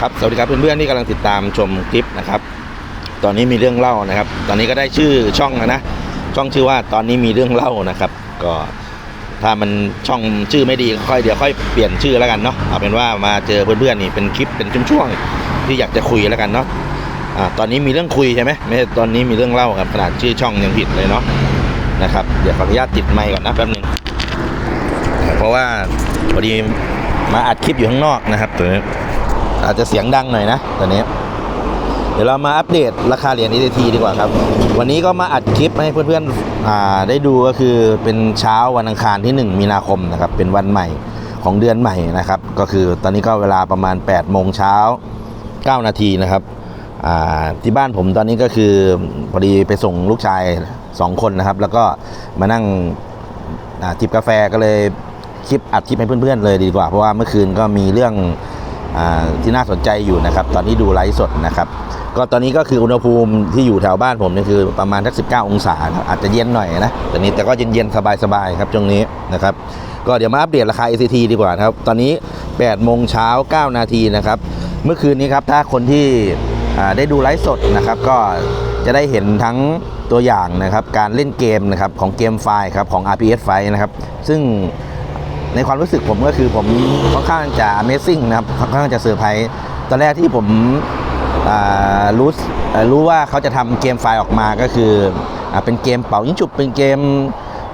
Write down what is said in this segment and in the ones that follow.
ครับสวัสดีครับเพื่อนๆที่กำลังติดตามชมคลิปนะครับ ตอนนี้มีเรื่องเล่านะครับ ตอนนี้ก็ได้ชื่อช่องแล้วนะช่องชื่อว่าตอนนี้มีเรื่องเล่านะครับ ก็ถ้ามันช่องชื่อไม่ดีค่อยเดี๋ยวค่อยเปลี่ยนชื่อแล้วกันเนาะเอาเป็นว่ามาเจอเพื่อนๆนี่เป็นคลิปเป็นช่วงๆที่อยากจะคุยแล้วกันเนาะอ่าตอนนี้มีเรื่องคุยใช่ไหมไม่ตอนนี้มีเรื่องเล่าครับขนาดชื่อช่องยังผิดเลยเนาะนะครับเดี๋ยวขออนุญาตติดไมค์ก่อนนะแป๊บนึงเพราะว่าพอดีมาอัดคลิปอยู่ข้างนอกนะครับตัวนี้ อาจจะเสียงดังหน่อยนะตอนนี้ เดี๋ยวเรามาอัปเดตราคาเหรียญ ETT ดีกว่าครับ วันนี้ก็มาอัดคลิปให้เพื่อนๆได้ดูก็คือเป็นเช้าวันอังคารที่ 1 มีนาคมนะครับเป็นวันใหม่ของเดือนใหม่นะครับ ก็คือตอนนี้ก็เวลาประมาณ8โมงเช้า9 นาทีนะครับที่บ้านผมตอนนี้ก็คือพอดีไปส่งลูกชาย 2 คนนะครับ แล้วก็มานั่งจิบกาแฟก็เลยคลิปอัดคลิปให้เพื่อนๆเลยดีกว่า เพราะว่าเมื่อคืนก็มีเรื่อง ที่น่าสนใจอยู่นะครับ ตอนนี้ดูไลฟ์สดนะครับ ก็ตอนนี้ก็คืออุณหภูมิที่อยู่แถวบ้านผมนี่คือประมาณสัก 19 องศาครับอาจจะเย็นหน่อยนะแต่นี้แต่ก็เย็นๆ สบายๆ ครับช่วงนี้นะครับ ก็เดี๋ยวมาอัปเดตราคา ACT ดีกว่าครับ ตอนนี้ 8 โมงเช้า 9 นาทีนะครับ เมื่อคืนนี้ครับ ถ้าคนที่ได้ดูไลฟ์สดนะครับ ก็จะได้เห็นทั้งตัวอย่างนะครับ การเล่นเกมนะครับของเกมไฟล์ครับของ RPS ไฟล์นะครับ ซึ่ง ในความรู้สึกผมก็คือผมค่อนข้างจะ Amazing นะครับค่อนข้างจะเซอร์ไพรส์ตอนแรกที่ผมรู้รู้ว่าเขาจะทำเกมไฟล์ออกมาก็คืออเป็นเกมเป่ายิงฉุบเป็นเกม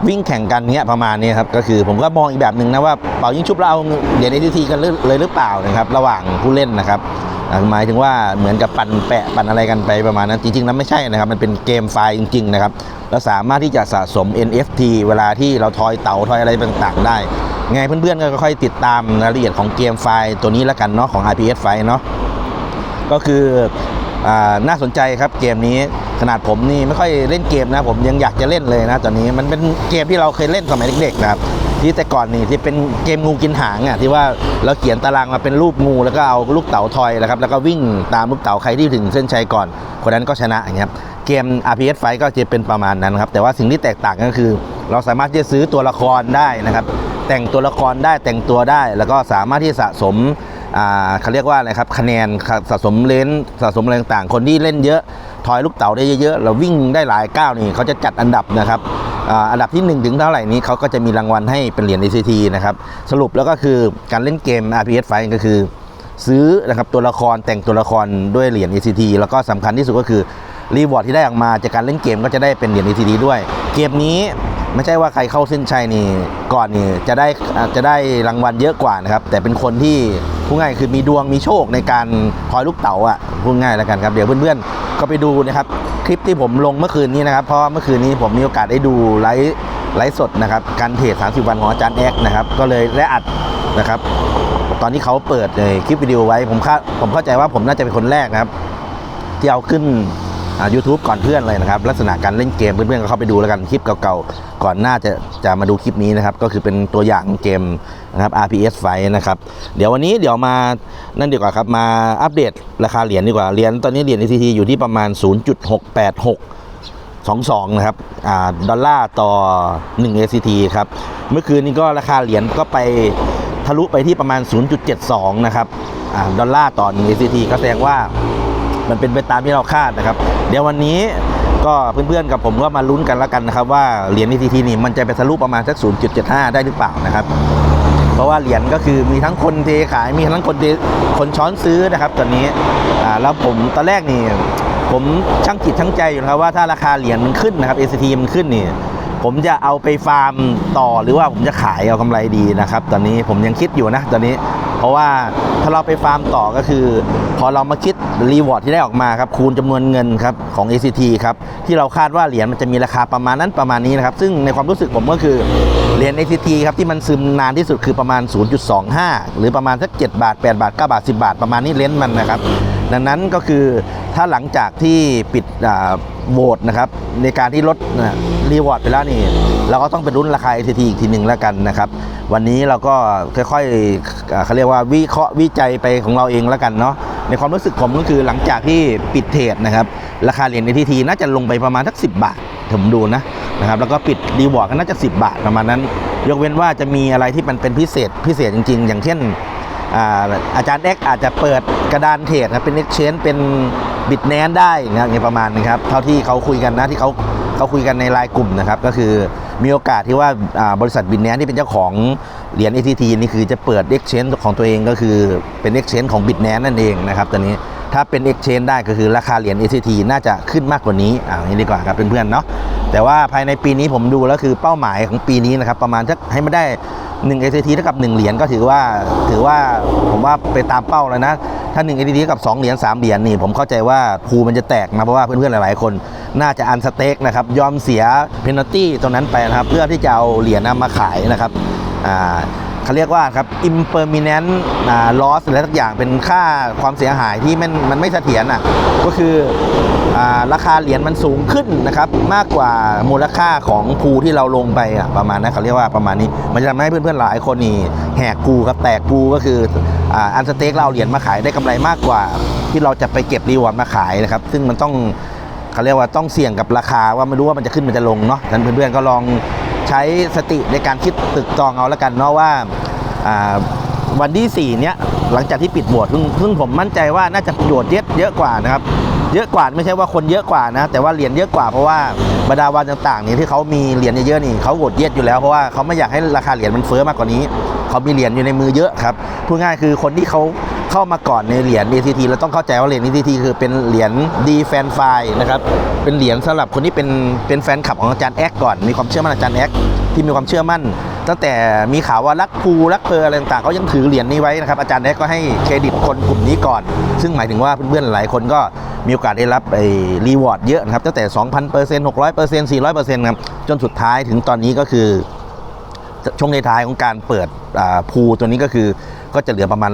วิ่งแข่งกันเนี้ยประมาณนี้ครับก็คือผมก็มองอีกแบบหนึ่งนะว่าเป่ายิงฉุบแล้วเอาเหรียญ ATT กันเลยหรือเปล่านะครับระหว่างผู้เล่นนะครับหมายถึงว่าเหมือนกับปั่นแปะปั่นอะไรกันไปประมาณนั้นจริงๆแล้วไม่ใช่นะครับ มันเป็นเกมไฟล์จริง ๆ นะครับเราสามารถที่จะสะสม NFT เวลาที่เราทอยเต๋าทอยอะไรต่างๆ ได้ ไงเพื่อนๆก็ค่อยติดตามรายละเอียดของเกมไฟล์ตัวนี้แล้วกันเนาะของ RPS ไฟล์เนาะก็คืออน่าสนใจครับเกมนี้ขนาดผมนี่ไม่ค่อยเล่นเกมนะ ผมยังอยากจะเล่นเลยนะตอนนี้มันเป็นเกมที่เราเคยเล่นสมัยเด็กๆนะครับที่แต่ก่อนนี่ที่เป็นเกมงูกินหางอะที่ว่าเราเขียนตารางมาเป็นรูปงูแล้วก็เอาลูกเต๋าทอยนะครับแล้วก็วิ่งตามลูกเต๋าใครที่ถึงเส้นชัยก่อน คนนั้นก็ชนะอย่างเงี้ยเกม RPS ไฟก็จะเป็นประมาณนั้นครับแต่ว่าสิ่งที่แตกต่างก็คือ เราสามารถที่จะซื้อตัวละครได้นะครับ แต่งตัวละครได้แต่งตัวได้ แล้วก็สามารถที่สะสมเขาเรียกว่าอะไรครับคะแนนสะสมเลนสะสมอะไรต่างๆ คนที่เล่นเยอะทอยลูกเต๋าได้เยอะๆเราวิ่งได้หลายก้าวนี่เขาจะจัดอันดับนะครับอันดับที่ 1 ถึงเท่าไหร่นี้เขาก็จะมีรางวัลให้เป็นเหรียญ ACT นะครับสรุปแล้วก็คือการเล่นเกม RPS ไฟก็คือ ซื้อนะครับตัวละครแต่งตัวละครด้วยเหรียญ ACT แล้วก็สำคัญที่สุดก็คือรีวอร์ดที่ได้ออกมาจากการเล่นเกมก็จะได้เป็นเหรียญ ACT ด้วย เกมนี้ ไม่ใช่ว่าใครเข้าเส้นชัยนี่ก่อนนี่จะได้จะได้รางวัลเยอะกว่านะครับ แต่เป็นคนที่พูดง่ายคือมีดวงมีโชคในการทอยลูกเต๋าอะพูดง่ายแล้วกันครับเดี๋ยวเพื่อนๆก็ไปดูนะครับคลิปที่ผมลงเมื่อคืนนี้นะครับเพราะเมื่อคืนนี้ผมมีโอกาสได้ดูไลฟ์ไลฟ์สดนะครับการเทรด30 วันของอาจารย์แอกนะครับก็เลยได้อัดนะครับ ตอนที่เขาเปิดเลยคลิปวิดีโอไว้ผมคาดผมเข้าใจว่าผมน่าจะเป็นคนแรกนะครับ ที่เอาขึ้น ยูทูบก่อนเพื่อนเลยนะครับ ลักษณะการเล่นเกมเพื่อนๆก็เข้าไปดูแล้วกันคลิปเก่าๆ ก่อนหน้าจะจะมาดูคลิปนี้นะครับ ก็คือเป็นตัวอย่างเกมนะครับ RPS ไฟนะครับ เดี๋ยววันนี้เดี๋ยวมานั่นดีกว่าครับ มาอัปเดตราคาเหรียญดีกว่าเหรียญตอนนี้เหรียญ ECT อยู่ที่ประมาณ 0.686 22 นะครับอ่าดอลลาร์ต่อ 1 ACT ครับ เมื่อคืนนี้ก็ราคาเหรียญก็ไปทะลุไปที่ประมาณ 0.72 นะครับอ่าดอลลาร์ต่อ 1 ACT ก็แสดงว่า มันเป็นไปตามที่เราคาดนะครับ เดี๋ยววันนี้ก็เพื่อนๆกับผมก็มาลุ้นกันแล้วกันนะครับ ว่าเหรียญ ECT นี่มันจะไปทะลุประมาณสัก 0.75 ได้หรือเปล่านะครับ เพราะว่าเหรียญก็คือมีทั้งคนเทขายมีทั้งคนคนช้อนซื้อนะครับ ตอนนี้อ่าแล้วผมตอนแรกนี่ผมช่างจิตช่างใจอยู่นะครับว่าถ้าราคาเหรียญมันขึ้นนะครับ ACT มันขึ้นนี่ผมจะเอาไปฟาร์มต่อหรือว่าผมจะขายเอากำไรดีนะครับ ตอนนี้ผมยังคิดอยู่นะตอนนี้ เพราะว่า ถ้าเราไปฟาร์มต่อก็คือ พอเรามาคิดรีวอร์ดที่ได้ออกมาครับคูณจำนวนเงินครับของ ACT ครับที่เราคาดว่าเหรียญมันจะมีราคาประมาณนั้นประมาณนี้นะครับซึ่งในความรู้สึกผมก็คือเหรียญ ACT ครับที่มันซึมนานที่สุดคือประมาณ 0.25 หรือประมาณสัก7บาท 8 บาท 9 บาท 10 บาท ประมาณนี้เลนส์มันนะครับ ดังนั้นก็คือถ้าหลังจากที่ปิดโหวตนะครับในการที่ลด รีวอร์ดไปแล้วนี่ เราก็ต้องไปรุ้นราคา ATT อีกทีหนึ่งแล้วกันนะครับ วันนี้เราก็ค่อยๆเขาเรียกว่าวิเคราะห์วิจัยไปของเราเองแล้วกันเนาะในความรู้สึกผมก็คือหลังจากที่ปิดเทรดนะครับราคาเหรียญ ATT น่าจะลงไปประมาณสัก 10 บาทผมดูนะนะครับแล้วก็ปิดรีวอร์ดก็น่าจะ 10 บาทประมาณนั้น ยกเว้นว่าจะมีอะไรที่มันเป็นพิเศษพิเศษจริง ๆ อย่างเช่นอาอาจารย์เอ็กอาจจะเปิดกระดานเทรดครับเป็น exchange เป็นบิตแนนได้นะครับอย่างประมาณนึงครับเท่าที่เขาคุยกันนะที่เขา เขาคุยกันในไลน์กลุ่มนะครับ ก็คือมีโอกาสที่ว่าบริษัทบิตแนนที่เป็นเจ้าของเหรียญ ATT นี่คือจะเปิด exchange ของตัวเองก็คือเป็น exchange ของบิตแนนนั่นเองนะครับตอนนี้ถ้าเป็น exchange ได้ก็คือราคาเหรียญ ATT น่าจะขึ้นมากกว่านี้อ่านี้ดีกว่าครับเพื่อนๆเนาะแต่ว่าภายในปีนี้ผมดูแล้วคือเป้าหมายของปีนี้นะครับประมาณสักให้ม่ได้1 ATT เท่ากับ 1 เหรียญก็ถือว่าถือว่าผมว่าไปตามเป้าแล้วนะถ้า1 ATT เท่ากับ 2 เหรียญ3เหรียญนี่ผมเข้าใจว่าภูมันจะแตกนะเพราะว่าเพื่อนๆหลายๆคน น่าจะอันสเต็กนะครับยอมเสียเพนัลตี้ตรงนั้นไปนะครับ เพื่อที่จะเอาเหรียญนะมาขายนะครับอ่าเขาเรียกว่าครับ impermanent loss อะไรสักอย่างเป็นค่าความเสียหายที่มันมันไม่เสถียรอะก็คืออราคาเหรียญมันสูงขึ้นนะครับ มากกว่ามูลค่าของภูที่เราลงไปอะประมาณนั้นเขาเรียกว่าประมาณนี้ มันจะทำให้เพื่อนๆหลายคนนี่แหกภูครับแตกภูก็คืออันสเต็กเราเอาเหรียญมาขายได้กำไรมากกว่า ที่เราจะไปเก็บรีวอร์ดมาขายนะครับ ซึ่งมันต้อง เขาเรียกว่าต้องเสี่ยงกับราคาว่าไม่รู้ว่ามันจะขึ้นมันจะลงเนาะฉะนั้นเพื่อนๆก็ลองใช้สติในการคิดตึกตองเอาแล้วกันเนาะว่าวันที่4เนี้ยหลังจากที่ปิดโหวตซึ่งซึ่งผมมั่นใจว่าน่าจะโหวตเยอะเยอะกว่านะครับเยอะกว่าไม่ใช่ว่าคนเยอะกว่านะ แต่ว่าเหรียญเยอะกว่าเพราะว่าบรรดาวันต่างๆนี่ที่เขามีเหรียญเยอะๆนี่เขาโหวตเยอะอยู่แล้วเพราะว่าเขาไม่อยากให้ราคาเหรียญมันเฟ้อมากกว่านี้ เขามีเหรียญอยู่ในมือเยอะครับพูดง่ายคือคนที่เขาเข้ามาก่อนในเหรียญ DTT เราต้องเข้าใจว่าเหรียญ DTT คือเป็นเหรียญดีแฟนไฟนะครับเป็นเหรียญสำหรับคนที่เป็นเป็นแฟนคลับของอาจารย์แอ๊กก่อน มีความเชื่อมั่นอาจารย์แอ๊กที่มีความเชื่อมั่นตั้งแต่มีข่าวว่ารักภูรักเพออะไรต่างๆเขายังถือเหรียญนี้ไว้นะครับอาจารย์แอ๊กก็ให้เครดิตคนกลุ่มนี้ก่อน ซึ่งหมายถึงว่าเพื่อนๆหลายคนก็มีโอกาสได้รับไอ้รีวอร์ดเยอะนะครับตั้งแต่ 2,000% 600% 400%ครับจนสุดท้ายถึงตอนนี้ก็คือ ช่วงในท้ายของการเปิดพูตัวนี้ก็คือก็จะเหลือประมาณ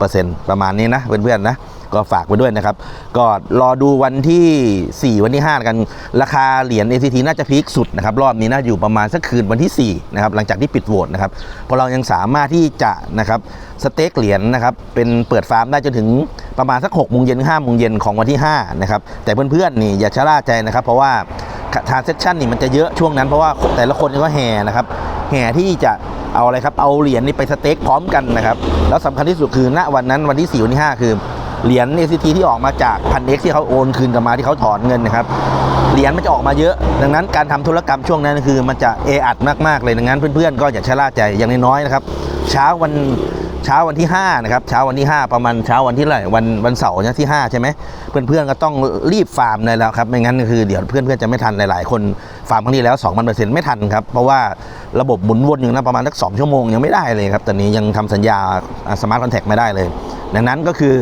160%ประมาณนี้นะเพื่อนๆนะก็ฝากไว้ด้วยนะครับ ก็รอดูวันที่ 4 วันที่ 5 กัน ราคาเหรียญ ACT น่าจะพีคสุดนะครับ รอบนี้น่าอยู่ประมาณสักคืนวันที่ 4 นะครับ หลังจากที่ปิดโหวตนะครับ เพราะเรายังสามารถที่จะนะครับสเต็กเหรียญนะครับ เป็นเปิดฟาร์มได้จนถึงประมาณสัก6โมงเย็น5โมงเย็นของวันที่ 5 นะครับ แต่เพื่อนๆนี่อย่าชะล่าใจนะครับ เพราะว่าทานเซสชั่นนี่มันจะเยอะช่วงนั้นเพราะว่าแต่ละคนก็แห่นะครับ แห่ที่จะเอาอะไรครับ เอาเหรียญนี่ไปสเต็กพร้อมกันนะครับ แล้วสำคัญที่สุดคือณวันนั้นวันที่4วันที่5คือเหรียญ ACT ที่ออกมาจากพันเอ็กที่เขาโอนคืนกลับมาที่เขาถอนเงินนะครับเหรียญมันจะออกมาเยอะ ดังนั้นการทำธุรกรรมช่วงนั้นคือมันจะเออัดมากๆเลยดังนั้นเพื่อนๆก็อย่าชะล่าใจอย่างน้อยๆนะครับเช้าวัน เช้าวันที่5นะครับเช้าวันที่ 5 ประมาณเช้าวันที่เท่าไรวันวันเสาร์เนี่ยที่5ใช่ไหมเพื่อนๆก็ต้องรีบฟาร์มเลยแล้วครับไม่งั้นก็คือเดี๋ยวเพื่อนๆจะไม่ทันหลายๆ คนฟาร์มครั้งนี้แล้ว2 0 0 0 ไม่ทันครับเพราะว่าระบบหมุนวนอยู่นะประมาณสัก2ชั่วโมงยังไม่ได้เลยครับตอนนี้ยังทำสัญญาสมาร์ทคอนแทคไม่ได้เลย ดังนั้นก็คือ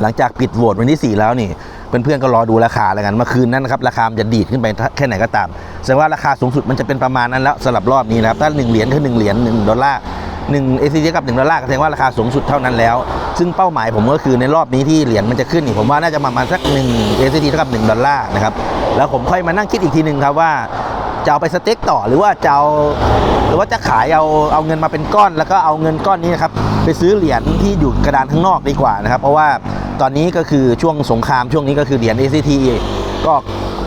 หลังจากปิดโหวตวันที่ 4 แล้วนี่เพื่อนๆก็รอดูราคาแล้วกันเมื่อคืนนั้นนะครับราคาจะดีดขึ้นไปแค่ไหนก็ตามแสดงว่าราคาสูงสุดมันจะเป็นประมาณนั้นแล้วสำหรับรอบนี้นะครับถ้า1เหรียญคือ1เหรียญ1ดอลลาร์ 1เอซีกับ1ดอลลาร์แสดงว่าราคาสูงสุดเท่านั้นแล้ว ซึ่งเป้าหมายผมก็คือในรอบนี้ที่เหรียญมันจะขึ้นนี่ผมว่าน่าจะประมาณสัก1เอซีเท่ากับ1ดอลลาร์นะครับแล้วผมค่อยมานั่งคิดอีกทีหนึ่งครับว่าจะเอาไปสเต็กต่อหรือว่าจะเอาหรือว่าจะขายเอาเอาเงินมาเป็นก้อน แล้วก็เอาเงินก้อนนี้นะครับไปซื้อเหรียญที่อยู่กระดานข้างนอกดีกว่านะครับ เพราะว่าตอนนี้ก็คือช่วงสงครามช่วงนี้ก็คือเหรียญ ACT ก็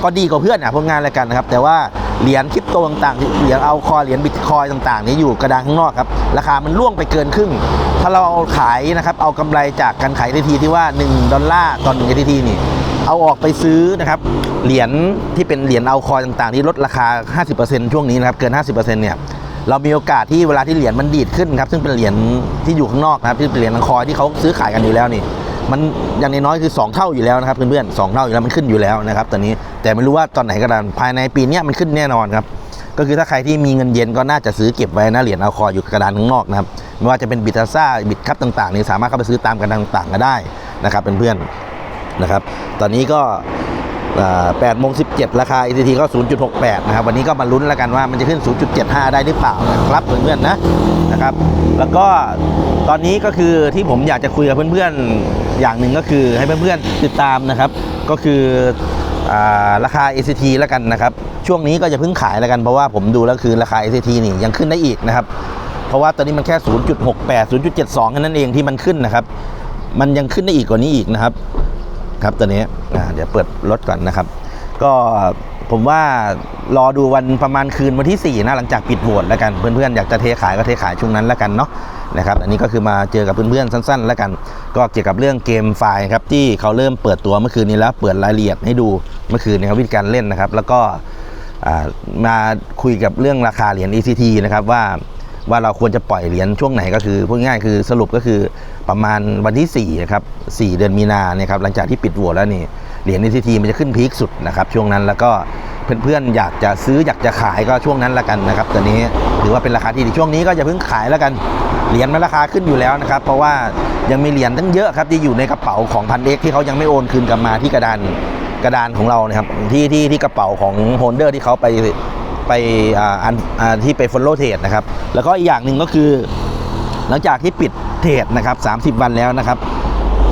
ก็ดีกว่าเพื่อนอะพวกงานอะไรกันนะครับ แต่ว่า เหรียญคริปโตต่างๆเหรียญเอาคอยเหรียญบิตคอยต่างๆ นี้อยู่กระดานข้างนอกครับ ราคามันล่วงไปเกินครึ่ง ถ้าเราเอาขายนะครับเอากำไรจากการขาย ATT ที่ว่า 1 ดอลลาร์ต่อ1 ATT นี่เอาออกไปซื้อนะครับเหรียญที่เป็นเหรียญเอาคอยต่างๆที่ลดราคา 50%ช่วงนี้นะครับเกิน 50%เนี่ยเรามีโอกาสที่เวลาที่เหรียญมันดีดขึ้นครับซึ่งเป็นเหรียญที่อยู่ข้างนอกนะครับที่เป็นเหรียญอังคอยที่เขาซื้อขายกันอยู่แล้วนี่ มันอย่างน้อยๆคือ 2 เท่าอยู่แล้วนะครับเพื่อนๆสองเท่าอยู่แล้วมันขึ้นอยู่แล้วนะครับตอนนี้แต่ไม่รู้ว่าตอนไหนก็ตามภายในปีนี้มันขึ้นแน่นอนครับก็คือถ้าใครที่มีเงินเย็นก็น่าจะซื้อเก็บไว้นะเหรียญเอาคอยอยู่กระดานข้างนอกนะครับไม่ว่าจะเป็นบิตาซ่าบิตคัพต่างๆนี่สามารถเข้าไปซื้อตามกระดานต่างๆก็ได้นะครับเพื่อนๆนะครับ ตอนนี้ก็8โมง17 ราคา ECT ก็ 0.68 นะครับ วันนี้ก็มาลุ้นแล้วกันว่ามันจะขึ้น 0.75 ได้หรือเปล่านะครับเพื่อนๆนะนะครับ แล้วก็ตอนนี้ก็คือที่ผมอยากจะคุยกับเพื่อนๆ อย่างหนึ่งก็คือให้เพื่อนๆติดตามนะครับ ก็คืออาราคา ACT แล้วกันนะครับ ช่วงนี้ก็จะเพิ่งขายแล้วกันเพราะว่าผมดูแล้วคือราคา ACT นี่ยังขึ้นได้อีกนะครับ เพราะว่าตอนนี้มันแค่ 0.68 0.72แค่นั้นเองที่มันขึ้นนะครับ มันยังขึ้นได้อีกกว่านี้อีกนะครับ ครับตอนนี้เดี๋ยวเปิดรถก่อนนะครับ ก็ ผมว่ารอดูวันประมาณคืนวันที่ 4 นะหลังจากปิดโหวตแล้วกันเพื่อนๆอยากจะเทขายก็เทขายช่วงนั้นแล้วกันเนาะนะครับอันนี้ก็คือมาเจอกับเพื่อนๆสั้น ๆ แล้วกัน ก็เกี่ยวกับเรื่องเกมไฟล์ครับที่เขาเริ่มเปิดตัวเมื่อคืนนี้แล้วเปิดรายละเอียดให้ดูเมื่อคืนนะครับวิธีการเล่นนะครับ แล้วก็มาคุยกับเรื่องราคาเหรียญ ECT นะครับว่าว่าเราควรจะปล่อยเหรียญช่วงไหนก็คือพูดง่ายๆคือสรุปก็คือประมาณวันที่4นะครับ4เดือนมีนาเนี่ยครับหลังจากที่ปิดโหวตแล้วนี่ เหรียญ NCT มันจะขึ้นพีคสุดนะครับช่วงนั้นแล้วก็เพื่อนๆอยากจะซื้ออยากจะขายก็ช่วงนั้นละกันนะครับตอนนี้ถือว่าเป็นราคาที่ดีช่วงนี้ก็อย่าเพิ่งขายแล้วกันเหรียญมันราคาขึ้นอยู่แล้วนะครับ เพราะว่ายังมีเหรียญตั้งเยอะครับที่อยู่ในกระเป๋าของพันเอกที่เขายังไม่โอนคืนกลับมาที่กระดานกระดานของเรานะครับที่ที่ที่กระเป๋าของโฮลเดอร์ที่เขาไปไปอ่าอันอ่าที่ไป follow trade นะครับแล้วก็อีกอย่างหนึ่งก็คือ หลังจากที่ปิดเทรดนะครับ30 วันแล้วนะครับ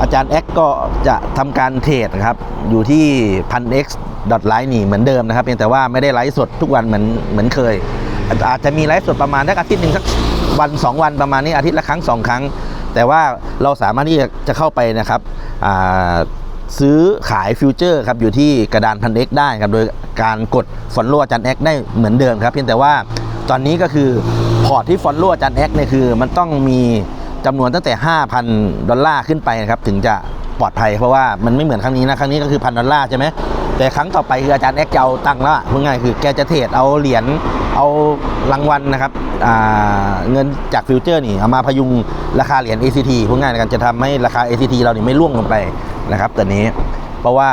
อาจารย์แอ็กก็จะทำการเทรดครับ อยู่ที่พันเอ็กซ์ดอทไลน์นี่เหมือนเดิมนะครับเพียงแต่ว่าไม่ได้ไลฟ์สดทุกวันเหมือนเหมือนเคย อาจจะมีไลฟ์สดประมาณสักอาทิตย์หนึ่งสักวัน 2 วันประมาณนี้อาทิตย์ละครั้ง 2 ครั้ง แต่ว่าเราสามารถที่จะเข้าไปนะครับซื้อขายฟิวเจอร์ครับอยู่ที่กระดานพันเอ็กได้ครับโดยการกดฟอนโลอาจารย์แอ็กได้เหมือนเดิมครับเพียงแต่ว่าตอนนี้ก็คือพอร์ตที่ฟอนโลอาจารย์แอ็กเนี่ยคือมันต้องมี จำนวนตั้งแต่ 5,000 ดอลลาร์ขึ้นไปนะครับถึงจะปลอดภัย เพราะว่ามันไม่เหมือนครั้งนี้นะ ครั้งนี้ก็คือพันดอลลาร์ใช่ไหมแต่ครั้งต่อไปคืออาจารย์แอ็กจะเอาตังค์แล้วพูดง่ายคือแกจะเทรดเอาเหรียญเอารางวัลนะครับเงินจากฟิวเจอร์นี่เอามาพยุงราคาเหรียญ ACT พูดง่ายๆกันจะทำให้ราคา ACT เรานี่ไม่ร่วงลงไปนะครับตอนนี้เพราะว่า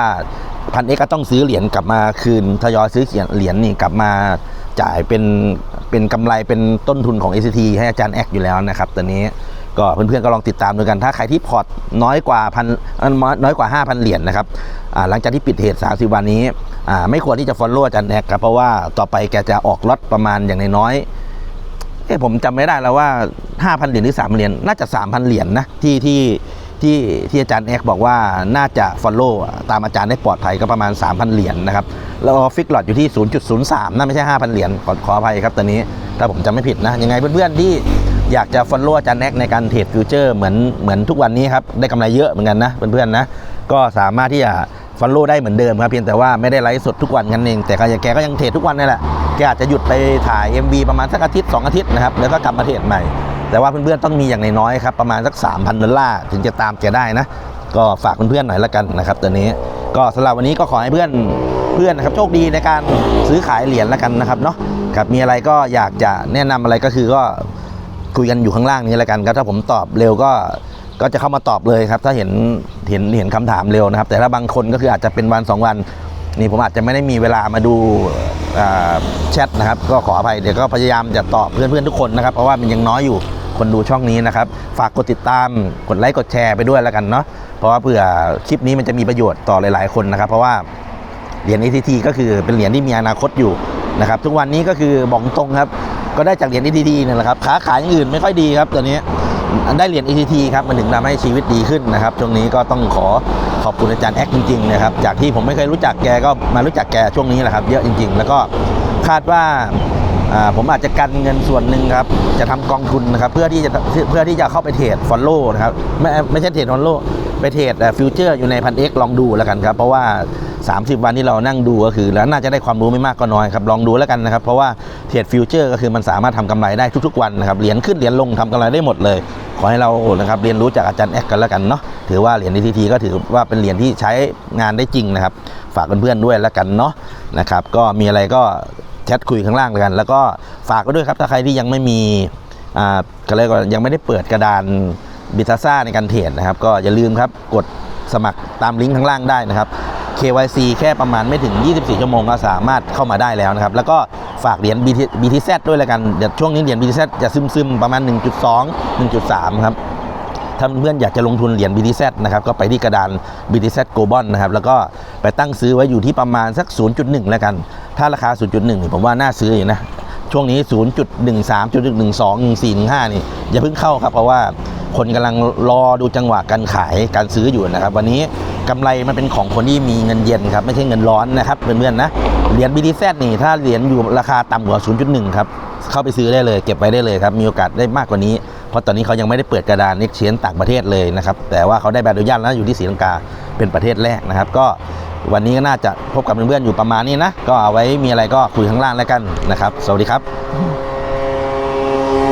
พันเอกก็ต้องซื้อเหรียญกลับมาคืนทยอยซื้อเหรียญนี่กลับมาจ่ายเป็นเป็นกำไรเป็นต้นทุนของ ACT ให้อาจารย์แอกอยู่แล้วนะครับตอนนี้ ก็เพื่อนๆก็ลองติดตามดูกัน ถ้าใครที่พอร์ตน้อยกว่าพันน้อยกว่า 5,000 เหรียญนะครับหลังจากที่ปิดเหตุ 30 วันนี้ไม่ควรที่จะ follow อาจารย์แอกครับเพราะว่าต่อไปแกจะออกล็อตประมาณอย่างน้อยเอ้ผมจำไม่ได้แล้วว่า 5,000 เหรียญหรือ3,000เหรียญน่าจะ 3,000 เหรียญนะที่ที่ที่ที่อาจารย์แอกบอกว่าน่าจะ follow ตามอาจารย์ได้ปลอดภัยก็ประมาณ 3,000 เหรียญนะครับ แล้วฟิกหลอดอยู่ที่ 0.03น่าไม่ใช่ 5,000 เหรียญขอขออภัยครับตอนนี้ ถ้าผมจำไม่ผิดนะ ยังไงเพื่อนๆที่ อยากจะ follow อาจารย์แอกในการเทรดฟิวเจอร์เหมือนเหมือนทุกวันนี้ครับ ได้กำไรเยอะเหมือนกันนะเพื่อนๆนะ ก็สามารถที่จะ follow ได้เหมือนเดิมครับเพียงแต่ว่าไม่ได้ไลฟ์สดทุกวันกันเอง แต่แกก็ยังเทรดทุกวันนี่แหละแกอาจจะหยุดไปถ่าย MV ประมาณสักอาทิตย์ 2 อาทิตย์นะครับแล้วก็กลับมาเทรดใหม่ แต่ว่าเพื่อนๆต้องมีอย่างน้อยๆครับประมาณสัก 3,000ดอลลาร์ถึงจะตามแกได้นะก็ฝากเพื่อนๆหน่อยละกันนะครับตอนนี้ก็สำหรับวันนี้ก็ขอให้เพื่อนเพื่อนนะครับโชคดีในการซื้อขายเหรียญละกันนะครับเนาะครับมีอะไรก็อยากจะแนะนำอะไรก็คือก็ คุยกันอยู่ข้างล่างนี้แล้วกันก็ถ้าผมตอบเร็วก็ก็จะเข้ามาตอบเลยครับ ถ้าเห็นเห็นเห็นคำถามเร็วนะครับ แต่ถ้าบางคนก็คืออาจจะเป็นวัน2วันนี่ผมอาจจะไม่ได้มีเวลามาดูแชทนะครับ ก็ขออภัยเดี๋ยวก็พยายามจะตอบเพื่อนๆทุกคนนะครับ เพราะว่ามันยังน้อยอยู่คนดูช่องนี้นะครับ ฝากกดติดตามกดไลค์กดแชร์ไปด้วยแล้วกันเนาะเพราะว่าเผื่อคลิปนี้มันจะมีประโยชน์ต่อหลาย ๆ คนนะครับ เพราะว่าเหรียญ ATT ก็คือเป็นเหรียญที่มีอนาคตอยู่นะครับ ทุกวันนี้ก็คือบอกตรงครับ ก็ได้จากเหรียญ ATT นี่แหละครับค้าขายอย่างอื่นไม่ค่อยดีครับตอนนี้ได้เหรียญ ATT ครับมันถึงทำให้ชีวิตดีขึ้นนะครับช่วงนี้ก็ต้องขอขอบคุณอาจารย์แอคจริงๆนะครับจากที่ผมไม่เคยรู้จักแกก็มารู้จักแกช่วงนี้แหละครับเยอะจริง ๆ แล้วก็คาดว่าผมอาจจะกันเงินส่วนหนึ่งครับ จะทำกองทุนนะครับเพื่อที่จะเพื่อที่จะเข้าไปเทรดฟอลโล่นะครับไม่ไม่ใช่เทรดฟอลโล่ไปเทรดฟิวเจอร์อยู่ในพันเอ็กลองดูแล้วกันครับ เพราะว่า 30 วันที่เรานั่งดูก็คือ แล้วน่าจะได้ความรู้ไม่มากก็น้อยครับลองดูแล้วกันนะครับ เพราะว่าเทรดฟิวเจอร์ก็คือมันสามารถทำกำไรได้ทุกๆวันนะครับเหรียญขึ้นเหรียญลงทำกำไรได้หมดเลย ขอให้เรานะครับเรียนรู้จากอาจารย์แอคกันแล้วกันเนาะถือว่าเหรียญ DTT ก็ถือว่าเป็นเหรียญที่ใช้งานได้จริงนะครับ ฝากเพื่อนๆด้วยแล้วกันเนาะนะครับก็มีอะไรก็แชทคุยข้างล่างแล้วกัน แล้วก็ฝากไว้ด้วยครับถ้าใครที่ยังไม่มีอ่าก็เลยกว่ายังไม่ได้เปิดกระดานบิทซ่าในการเทรดนะครับ ก็อย่าลืมครับกดสมัครตามลิงก์ข้างล่างได้นะครับ KYC แค่ประมาณไม่ถึง 24 ชั่วโมงก็สามารถเข้ามาได้แล้วนะครับ แล้วก็ฝากเหรียญ BT BTZ ด้วยล้วกัน เดี๋ยวช่วงนี้เหรียญ BTZ จะซึมๆ ประมาณ 1.2 1.3 ครับ ถ้าเพื่อนอยากจะลงทุนเหรียญ BTZ นะครับ ก็ไปที่กระดาน BTZ Global นะครับ แล้วก็ไปตั้งซื้อไว้อยู่ที่ประมาณสัก 0.1 แล้วกัน ถ้าราคา 0.1นี่ผมว่าน่าซื้ออยู่นะ ช่วงนี้ 0.13 0.12 1415 นี่ อย่าเพิ่งเข้าครับ เพราะว่าคนกำลังรอดูจังหวะการขายการซื้ออยู่นะครับ วันนี้ กำไรมันเป็นของคนที่มีเงินเย็นครับ ไม่ใช่เงินร้อนนะครับเพื่อนๆนะเหรียญ BTZ นี่ถ้าเหรียญอยู่ราคาต่ำกว่า 0.1 ครับ เข้าไปซื้อได้เลย เก็บไว้ได้เลยครับ มีโอกาสได้มากกว่านี้ เพราะตอนนี้เขายังไม่ได้เปิดกระดานเน็กเชนต่างประเทศเลยนะครับ แต่ว่าเขาได้ใบอนุญาตแล้วอยู่ที่ศรีลังกาเป็นประเทศแรกนะครับ ก็วันนี้ก็น่าจะพบกับเพื่อนๆอยู่ประมาณนี้นะ ก็เอาไว้มีอะไรก็คุยข้างล่างแล้วกันนะครับ สวัสดีครับ